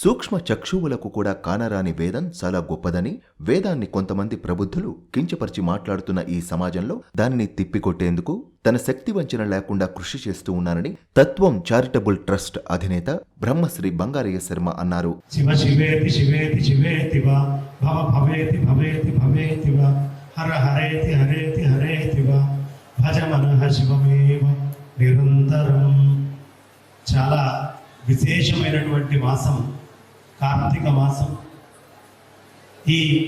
సూక్ష్మ చక్షువులకు కూడా కానరాని వేదం చాలా గొప్పదని వేదాన్ని కొంతమంది ప్రబుద్ధులు కించపరిచి మాట్లాడుతున్న ఈ సమాజంలో దానిని తిప్పికొట్టేందుకు తన శక్తి వంచన లేకుండా కృషి చేస్తూ ఉన్నానని తత్వం చారిటబుల్ ట్రస్ట్ అధినేత బ్రహ్మశ్రీ బంగారయ్య శర్మ అన్నారు. నిరంతరం. చాలా విశేషమైనటువంటి మాసం కార్తీక మాసం. ఈ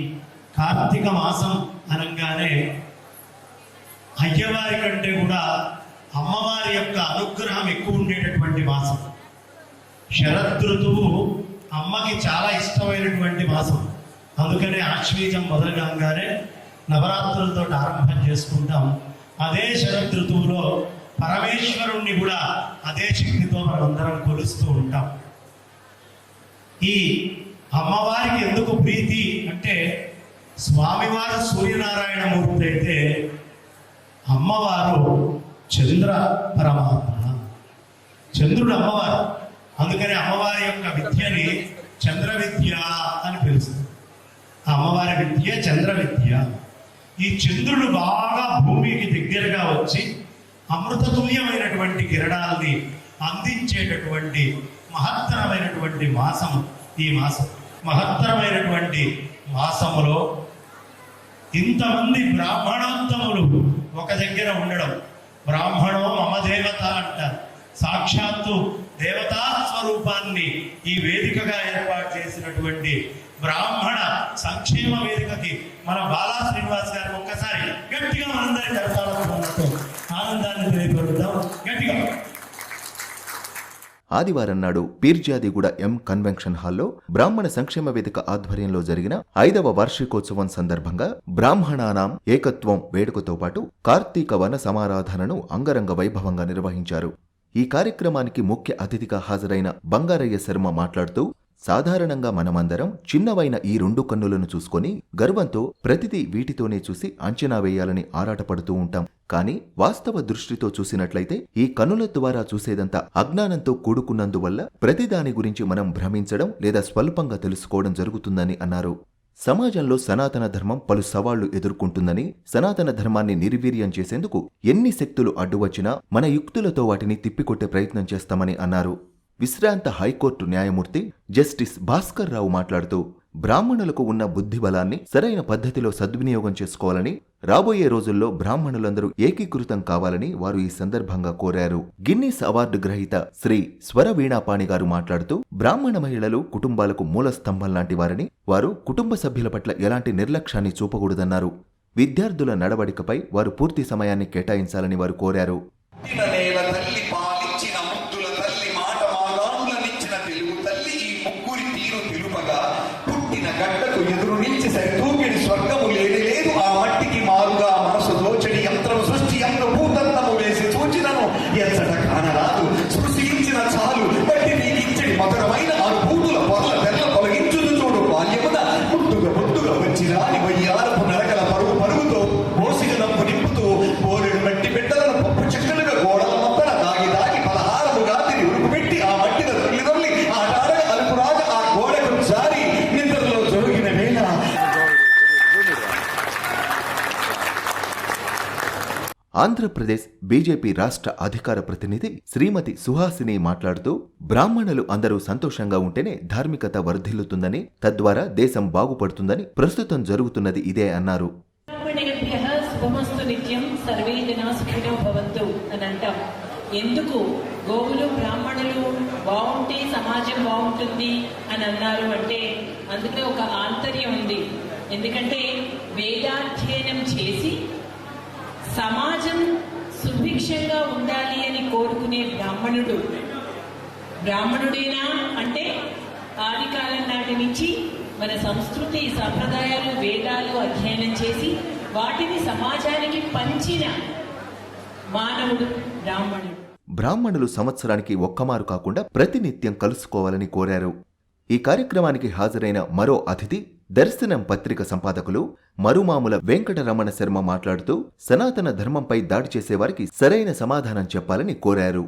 కార్తీక మాసం అనగానే అయ్యవారి కంటే కూడా అమ్మవారి యొక్క అనుగ్రహం ఎక్కువ ఉండేటటువంటి మాసం. శరదృతువు అమ్మకి చాలా ఇష్టమైనటువంటి మాసం. అందుకనే ఆశ్వీజం మొదలగానే నవరాత్రులతో ఆరంభం చేసుకుంటాం. అదే శరదృతువులో పరమేశ్వరుణ్ణి కూడా అదే శక్తితో మనం కొలుస్తూ ఉంటాం. ఈ అమ్మవారికి ఎందుకు ప్రీతి అంటే స్వామివారు సూర్యనారాయణ మూర్తి అయితే అమ్మవారు చంద్ర పరమాత్మ చంద్రుడు అమ్మవారు. అందుకని అమ్మవారి యొక్క విద్యని చంద్ర విద్య అని పిలుస్తుంది అమ్మవారి విద్య చంద్ర విద్య. ఈ చంద్రుడు బాగా భూమికి దగ్గరగా వచ్చి అమృతతుల్యమైనటువంటి కిరణాలని అందించేటటువంటి మహత్తరమైనటువంటి మాసం ఈ మాసం మహత్తరమైనటువంటి మాసములో ఇంతమంది బ్రాహ్మణోత్తములు ఒక దగ్గర ఉండడం. బ్రాహ్మణో మమ దేవత అంటారు. సాక్షాత్తు దేవతా స్వరూపాన్ని ఈ వేదికగా ఏర్పాటు చేసినటువంటి బ్రాహ్మణ సంక్షేమ వేదికకి మన బాలా శ్రీనివాస్ గారు ఒక్కసారి గట్టిగా మనందరి కరతాళతో ఆనందాన్ని తెలియపరుద్దాం. గట్టిగా. ఆదివారం నాడు పీర్జాదిగూడ ఎం కన్వెన్షన్ హాల్లో బ్రాహ్మణ సంక్షేమ వేదిక ఆధ్వర్యంలో జరిగిన ఐదవ వార్షికోత్సవం సందర్భంగా బ్రాహ్మణానాం ఏకత్వం వేడుకతో పాటు కార్తీక వన సమారాధనను అంగరంగ వైభవంగా నిర్వహించారు. ఈ కార్యక్రమానికి ముఖ్య అతిథిగా హాజరైన బంగారయ్య శర్మ మాట్లాడుతూ సాధారణంగా మనమందరం చిన్నవైన ఈ రెండు కన్నులను చూసుకొని గర్వంతో ప్రతిదీ వీటితోనే చూసి అంచనా వేయాలని ఆరాటపడుతూ ఉంటాం. కానీ వాస్తవ దృష్టితో చూసినట్లయితే ఈ కన్నుల ద్వారా చూసేదంతా అజ్ఞానంతో కూడుకున్నందువల్ల ప్రతిదాని గురించి మనం భ్రమించడం లేదా స్వల్పంగా తెలుసుకోవడం జరుగుతుందని అన్నారు. సమాజంలో సనాతన ధర్మం పలు సవాళ్ళు ఎదుర్కొంటుందని సనాతన ధర్మాన్ని నిర్వీర్యం చేసేందుకు ఎన్ని శక్తులు అడ్డువచ్చినా మన యుక్తులతో వాటిని తిప్పికొట్టే ప్రయత్నం చేస్తామని అన్నారు. విశ్రాంత హైకోర్టు న్యాయమూర్తి జస్టిస్ భాస్కర్ రావు మాట్లాడుతూ బ్రాహ్మణులకు ఉన్న బుద్ధి బలాన్ని సరైన పద్ధతిలో సద్వినియోగం చేసుకోవాలని రాబోయే రోజుల్లో బ్రాహ్మణులందరూ ఏకీకృతం కావాలని వారు ఈ సందర్భంగా కోరారు. గిన్నీస్ అవార్డు గ్రహీత శ్రీ స్వర వీణాపాణి గారు మాట్లాడుతూ బ్రాహ్మణ మహిళలు కుటుంబాలకు మూల స్తంభం లాంటి వారని వారు కుటుంబ సభ్యుల పట్ల ఎలాంటి నిర్లక్ష్యాన్ని చూపకూడదన్నారు. విద్యార్థుల నడవడికపై వారు పూర్తి సమయాన్ని కేటాయించాలని వారు కోరారు. ముగ్గురి తీరు పుట్టిన గడ్డకు ఎదురు నుంచి సరితూపిడి స్వర్గము లేనిలే ఆంధ్రప్రదేశ్ బీజేపీ రాష్ట్ర అధికార ప్రతినిధి శ్రీమతి సుహాసిని మాట్లాడుతూ బ్రాహ్మణులు అందరూ సంతోషంగా ఉంటేనే ధార్మికత వర్ధిల్లుతుందని తద్వారా దేశం బాగుపడుతుందని ప్రస్తుతం జరుగుతున్నది ఇదే అన్నారు. ఎందుకు? గోవులు బ్రాహ్మణులు బాగుంటే సమాజం బాగుంటుంది అని అన్నారు అంటే అందుకే ఒక ఆంతర్యం ఉంది. ఎందుకంటే వేదాధ్యయనం చేసి సమాజం సుభిక్షంగా ఉండాలి అని కోరుకునే బ్రాహ్మణుడు. బ్రాహ్మణుడేనా అంటే ఆది కాలం నాటి నుంచి మన సంస్కృతి సంప్రదాయాలు వేదాలు అధ్యయనం చేసి వాటిని సమాజానికి పంచిన మానవుడు బ్రాహ్మణుడు. బ్రాహ్మణులు సంవత్సరానికి ఒక్కమారు కాకుండా ప్రతినిత్యం కలుసుకోవాలని కోరారు. ఈ కార్యక్రమానికి హాజరైన మరో అతిథి దర్శనం పత్రిక సంపాదకులు మరుమాముల వెంకటరమణ శర్మ మాట్లాడుతూ సనాతన ధర్మంపై దాడి చేసేవారికి సరైన సమాధానం చెప్పాలని కోరారు.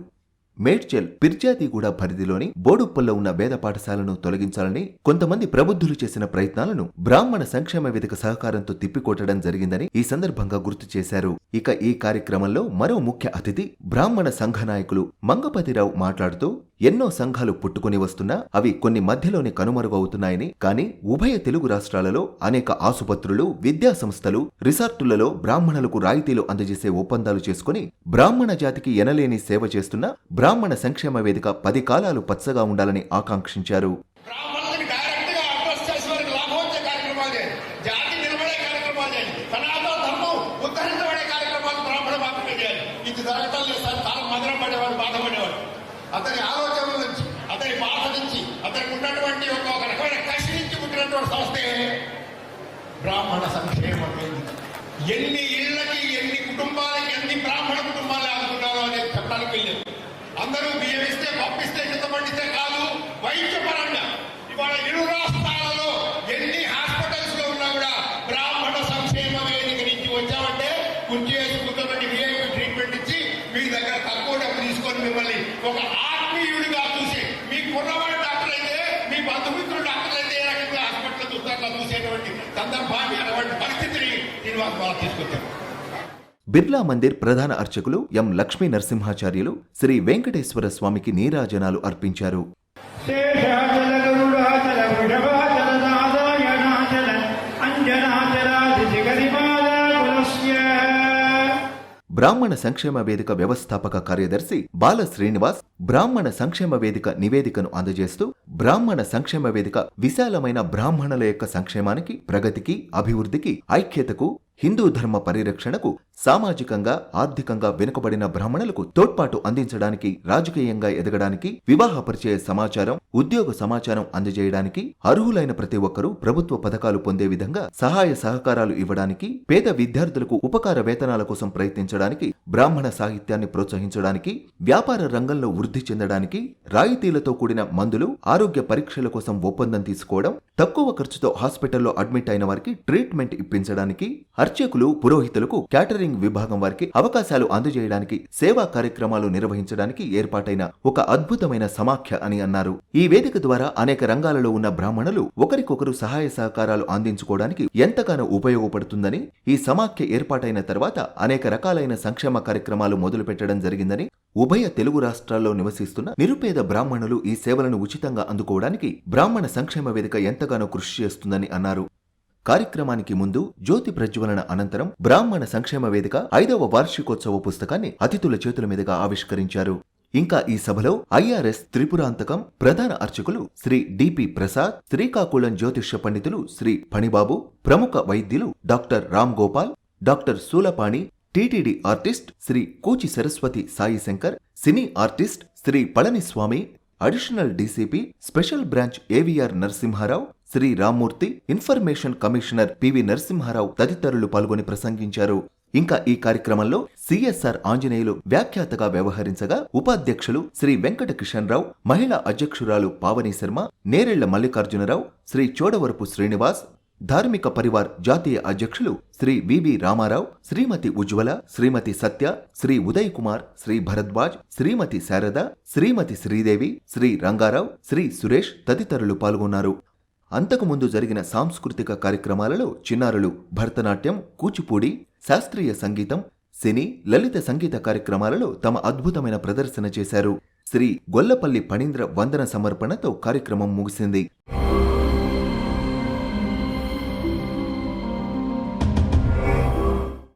మేడ్చల్ పిర్జాతిగూడ పరిధిలోని బోడుప్పల్లో ఉన్న వేద పాఠశాలను తొలగించాలని కొంతమంది ప్రబుద్ధులు చేసిన ప్రయత్నాలను బ్రాహ్మణ సంక్షేమ వేదిక సహకారంతో తిప్పికొట్టడం జరిగిందని ఈ సందర్భంగా గుర్తు చేశారు. ఇక ఈ కార్యక్రమంలో మరో ముఖ్య అతిథి బ్రాహ్మణ సంఘ నాయకులు మంగపతిరావు మాట్లాడుతూ ఎన్నో సంఘాలు పుట్టుకుని వస్తున్నా అవి కొన్ని మధ్యలోనే కనుమరుగవుతున్నాయని కానీ ఉభయ తెలుగు రాష్ట్రాలలో అనేక ఆసుపత్రులు విద్యా సంస్థలు రిసార్టులలో బ్రాహ్మణులకు రాయితీలు అందజేసే ఒప్పందాలు చేసుకుని బ్రాహ్మణ జాతికి ఎనలేని సేవ చేస్తున్న బ్రాహ్మణ సంక్షేమ వేదిక పది కాలాలు పచ్చగా ఉండాలని ఆకాంక్షించారు. కార్యక్రమాలు బ్రాహ్మణ ఇది బాధపడేవాడు అతని ఆలోచన నుంచి అతని బాధ నుంచి అతనికి ఉన్నటువంటి ఒక ఒక రకమైన కసి నుంచి పుట్టినటువంటి సంస్థే బ్రాహ్మణ సంక్షేమ వేదిక. ఎన్ని ఇళ్ళకి ఎన్ని కుటుంబాలకి ఒక ఆత్మీయుడిగా చూసి మీ కుర్రవాడి డాక్టర్ అయితే మీ బంధుమిత్రుడు డాక్టర్ అయితే ఏ రకంగా హాస్పిటల్ చూస్తారో చూసేటువంటి సందర్భాన్ని అటువంటి పరిస్థితిని శ్రీనివాస్ బాబు తీసుకొచ్చారు. బిర్లా మందిర్ ప్రధాన అర్చకులు ఎం లక్ష్మీ నరసింహాచార్యులు శ్రీ వెంకటేశ్వర స్వామికి నీరాజనాలు అర్పించారు. బ్రాహ్మణ సంక్షేమ వేదిక వ్యవస్థాపక కార్యదర్శి బాల శ్రీనివాస్ బ్రాహ్మణ సంక్షేమ వేదిక నివేదికను అందజేస్తూ బ్రాహ్మణ సంక్షేమ వేదిక విశాలమైన బ్రాహ్మణుల యొక్క సంక్షేమానికి ప్రగతికి అభివృద్ధికి ఐక్యతకు హిందూ ధర్మ పరిరక్షణకు సామాజికంగా ఆర్థికంగా వెనుకబడిన బ్రాహ్మణులకు తోడ్పాటు అందించడానికి రాజకీయంగా ఎదగడానికి వివాహ పరిచయ సమాచారం ఉద్యోగ సమాచారం అందజేయడానికి అర్హులైన ప్రతి ఒక్కరూ ప్రభుత్వ పథకాలు పొందే విధంగా సహాయ సహకారాలు ఇవ్వడానికి పేద విద్యార్థులకు ఉపకార వేతనాల కోసం ప్రయత్నించడానికి బ్రాహ్మణ సాహిత్యాన్ని ప్రోత్సహించడానికి వ్యాపార రంగంలో వృద్ధి చెందడానికి రాయితీలతో కూడిన మందులు ఆరోగ్య పరీక్షల కోసం ఒప్పందం తీసుకోవడం తక్కువ ఖర్చుతో హాస్పిటల్లో అడ్మిట్ అయిన వారికి ట్రీట్మెంట్ ఇప్పించడానికి అర్చకులు పురోహితులకు క్యాటరింగ్ విభాగం వారికి అవకాశాలు అందజేయడానికి సేవా కార్యక్రమాలు నిర్వహించడానికి ఏర్పాటైన ఒక అద్భుతమైన సమాఖ్య అని అన్నారు. ఈ వేదిక ద్వారా అనేక రంగాలలో ఉన్న బ్రాహ్మణులు ఒకరికొకరు సహాయ సహకారాలు అందించుకోవడానికి ఎంతగానో ఉపయోగపడుతుందని ఈ సమాఖ్య ఏర్పాటైన తర్వాత అనేక రకాలైన సంక్షేమ కార్యక్రమాలు మొదలు పెట్టడం జరిగిందని ఉభయ తెలుగు రాష్ట్రాల్లో నివసిస్తున్న నిరుపేద బ్రాహ్మణులు ఈ సేవలను ఉచితంగా అందుకోవడానికి బ్రాహ్మణ సంక్షేమ వేదిక ఎంతగానో కృషి చేస్తుందని అన్నారు. కార్యక్రమానికి ముందు జ్యోతి ప్రజ్వలన అనంతరం బ్రాహ్మణ సంక్షేమ వేదిక ఐదవ వార్షికోత్సవ పుస్తకాన్ని అతిథుల చేతుల మీదుగా ఆవిష్కరించారు. ఇంకా ఈ సభలో ఐఆర్ఎస్ త్రిపురాంతకం ప్రధాన అర్చకులు శ్రీ డిపి ప్రసాద్ శ్రీకాకుళం జ్యోతిష్య పండితులు శ్రీ ఫణిబాబు ప్రముఖ వైద్యులు doctor Ram Gopal doctor Sulapani TTD artist Shri Kuchi Saraswathi Sai Shankar cine artist Shri Palaniswami additional DCP special branch AVR Narasimharao Shri Rammurthy information commissioner PV Narasimharao తదితరులు పాల్గొని ప్రసంగించారు. ఇంకా ఈ కార్యక్రమంలో సిఎస్ఆర్ ఆంజనేయులు వ్యాఖ్యాతగా వ్యవహరించగా ఉపాధ్యక్షులు శ్రీ వెంకట కిషన్ రావు మహిళా అధ్యక్షురాలు పావని శర్మ నేరెళ్ళ మల్లికార్జునరావు శ్రీ చోడవరపు శ్రీనివాస్ ధార్మిక పరివార్ జాతీయ అధ్యక్షులు శ్రీ వివి రామారావు శ్రీమతి ఉజ్వల శ్రీమతి సత్య శ్రీ ఉదయ్ కుమార్ శ్రీ భరద్వాజ్ శ్రీమతి శారద శ్రీమతి శ్రీదేవి శ్రీ రంగారావు శ్రీ సురేష్ తదితరులు పాల్గొన్నారు. అంతకుముందు జరిగిన సాంస్కృతిక కార్యక్రమాలలో చిన్నారులు భరతనాట్యం కూచిపూడి శాస్త్రీయ సంగీతం సినీ లలిత సంగీత కార్యక్రమాలలో తమ అద్భుతమైన ప్రదర్శన చేశారు. శ్రీ గొల్లపల్లి పణీంద్ర వందన సమర్పణతో కార్యక్రమం ముగిసింది.